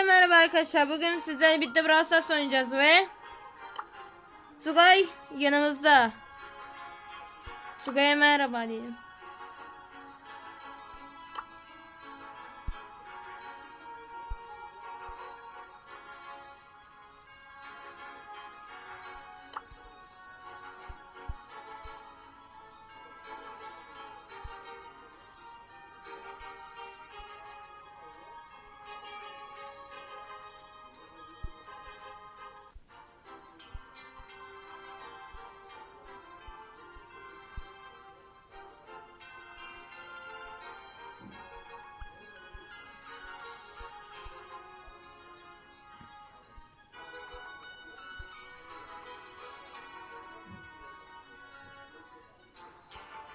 Herkese merhaba arkadaşlar. Bugün sizlerle birlikte Brawl Stars oynayacağız ve Tugay yanımızda. Tugay'a merhaba diyelim.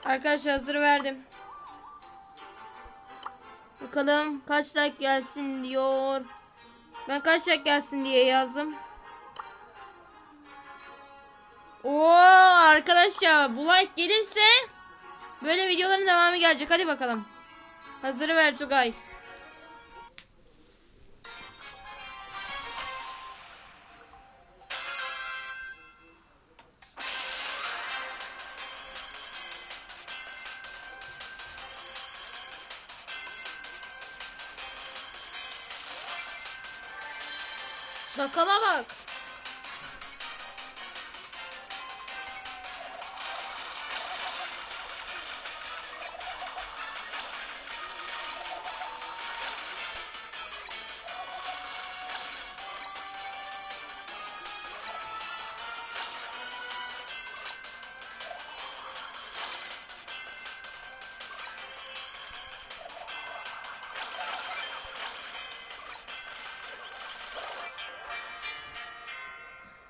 Arkadaşlar hazır verdim. Bakalım kaç like gelsin diyor. Ben kaç like gelsin diye yazdım. Oo arkadaşlar bu like gelirse böyle videoların devamı gelecek. Hadi bakalım. Hazırı ver Tugay. Şakala bak.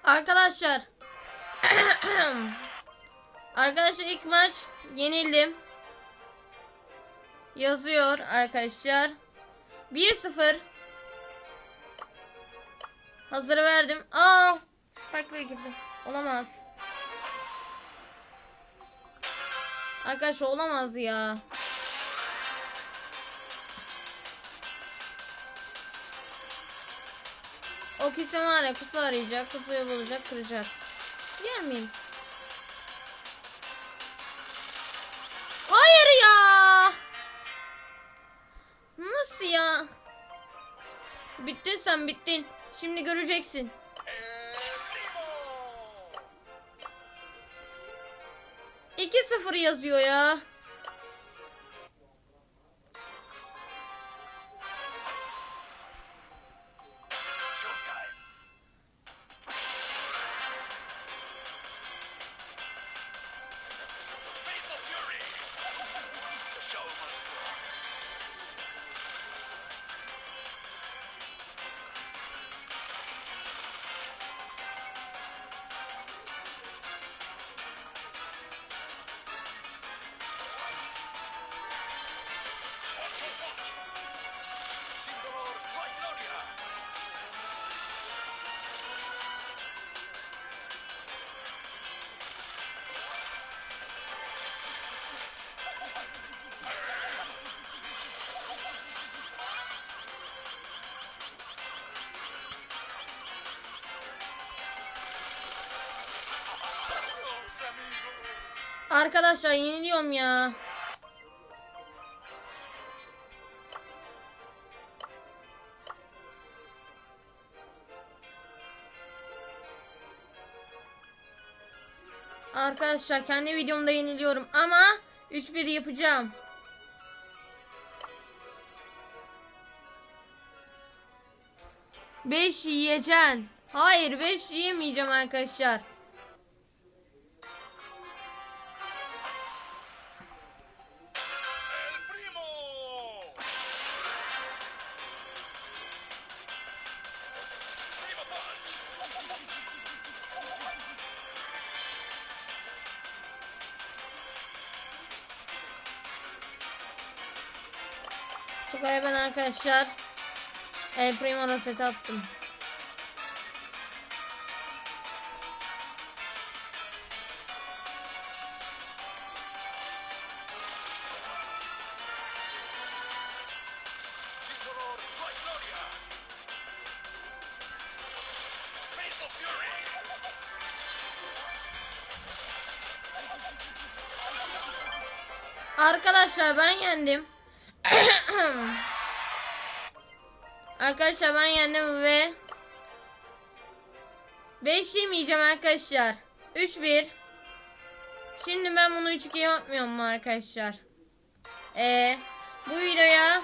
Arkadaşlar. arkadaşlar ilk maç yenildim. Yazıyor arkadaşlar. 1-0. Hazır verdim. Aa! Sparkler gibi. Olamaz. Arkadaşlar olamaz ya. O kesin var ya kutu arayacak, kutuyu bulacak, kıracak. Yer miyim? Hayır ya! Nasıl ya? Bittin sen bittin. Şimdi göreceksin. İki sıfır yazıyor ya. Arkadaşlar yeniliyorum ya. Arkadaşlar kendi videomda yeniliyorum ama 3-1 yapacağım. Beş yiyeceksin. Hayır 5 yiyemeyeceğim arkadaşlar. Şakaya ben arkadaşlar El Primo Roset'i attım. Arkadaşlar ben yendim arkadaşlar ben yendim ve 5 yemeyeceğim arkadaşlar. 3-1. Şimdi ben bunu 3-2 yapmıyorum mu arkadaşlar? Ee, bu videoya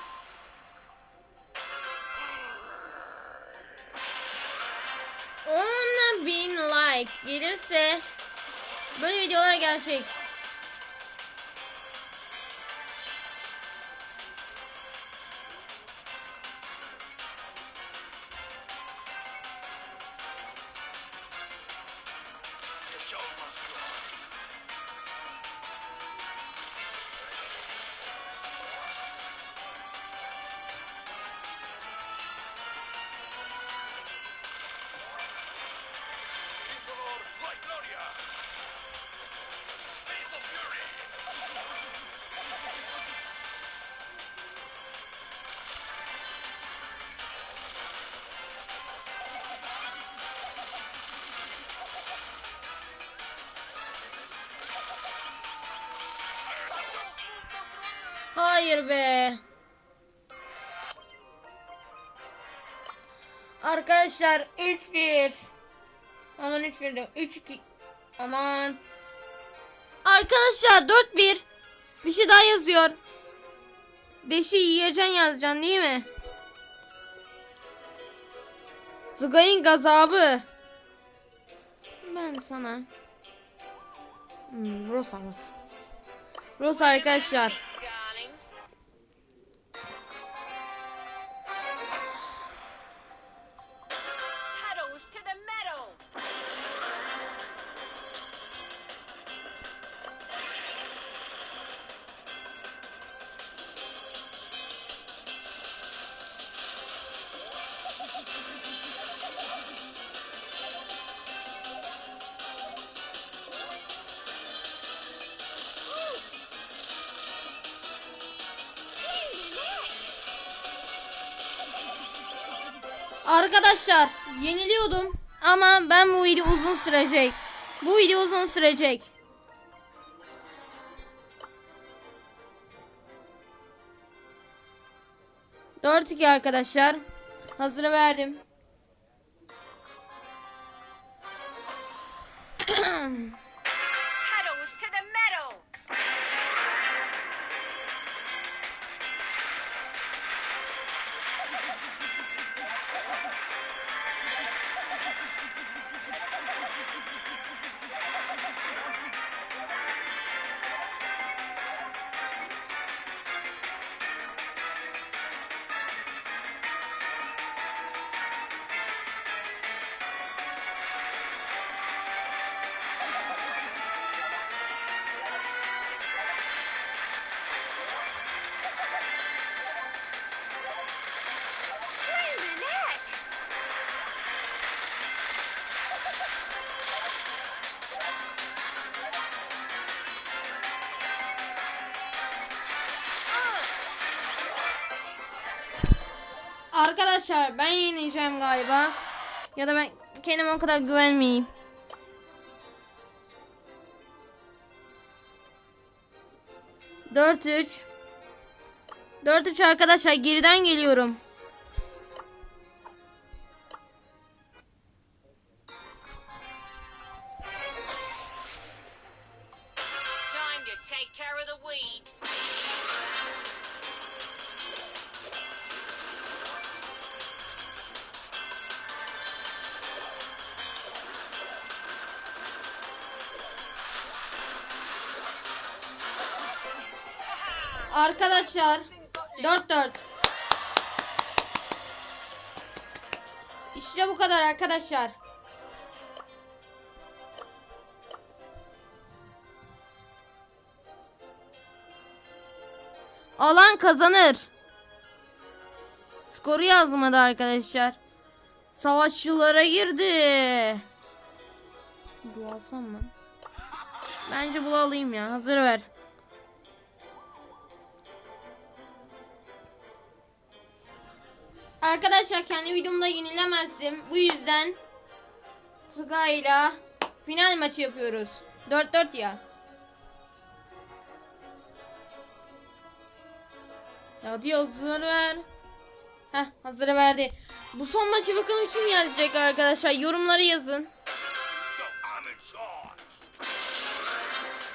bin like gelirse böyle videolar gelecek. Hayır be. Arkadaşlar 3-1. Aman 3-1 de 3-2. Aman. Arkadaşlar 4-1. Bir şey daha yazıyor. 5'i yiyeceksin yazacaksın değil mi? Zugay'ın gazabı. Ben sana. Hmm, Rosa Rosa. Rosa arkadaşlar. Arkadaşlar yeniliyordum ama ben bu video uzun sürecek. Bu video uzun sürecek. Dört iki arkadaşlar. Hazırı verdim. Arkadaşlar ben yenileceğim galiba. Ya da ben kendime o kadar güvenmeyeyim. Dört üç. Dört üç arkadaşlar geriden geliyorum. Arkadaşlar 4-4. İşte bu kadar arkadaşlar. Alan kazanır. Skoru yazmadı arkadaşlar. Savaşçılara girdi. Bu alsam mı? Bence bunu alayım ya. Hazır ver. Arkadaşlar kendi videomda yenilemezdim. Bu yüzden Suga'yla final maçı yapıyoruz. 4-4 ya. Ya hadi hazır ver. Heh hazır verdi. Bu son maçı bakalım kim gelecek arkadaşlar. Yorumları yazın.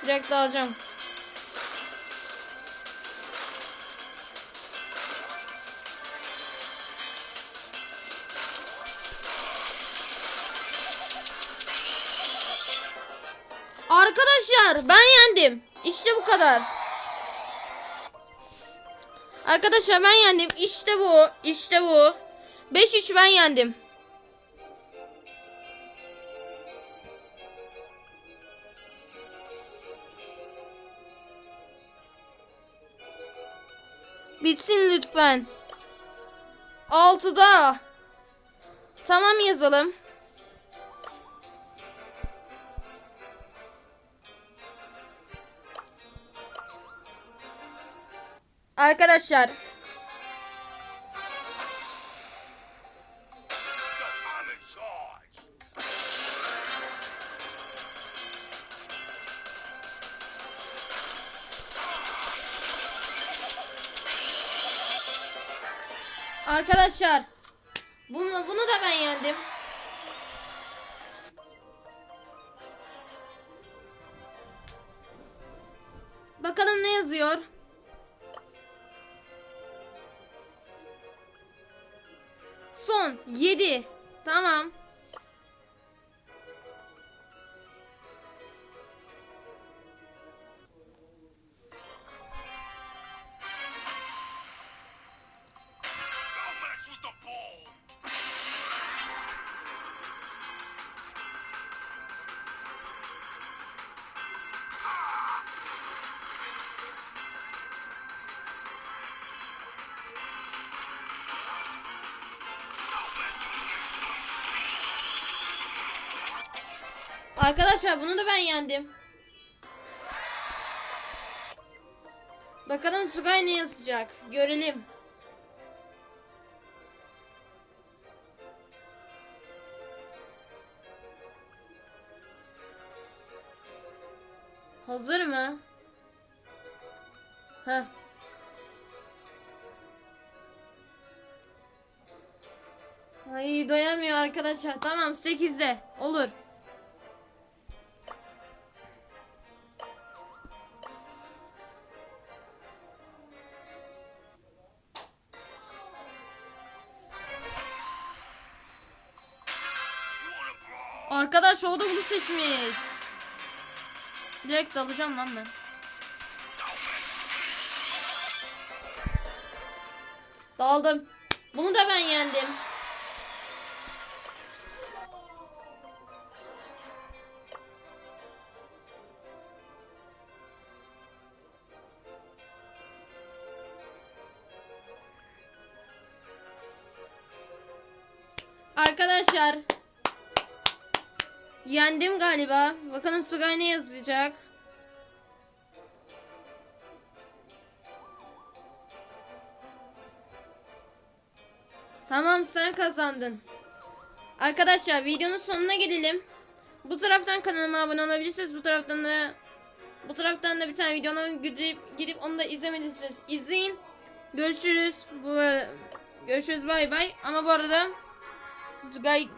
Direkt alacağım. Arkadaşlar ben yendim. İşte bu kadar. Arkadaşlar ben yendim. İşte bu. İşte bu. 5-3 ben yendim. Bitsin lütfen. 6'da. Tamam yazalım. Arkadaşlar. Arkadaşlar bunu, bunu da ben yendim. Bakalım ne yazıyor? 7. Tamam. Arkadaşlar bunu da ben yendim. Bakalım Tugay ne yazacak? Görelim. Hazır mı? Heh. Ay doyamıyor arkadaşlar. Tamam 8'de olur. Arkadaş o da bunu seçmiş. Direkt alacağım lan ben. Daldım. Bunu da ben yendim. Arkadaşlar Yendim galiba. Bakalım Tugay ne yazacak. Tamam sen kazandın. Arkadaşlar videonun sonuna gelelim. Bu taraftan kanalıma abone olabilirsiniz. Bu taraftan da bu taraftan da bir tane videona gidip, gidip onu da izlemediyseniz izleyin. Görüşürüz. Bu görüşürüz bay bay. Ama bu arada Tugay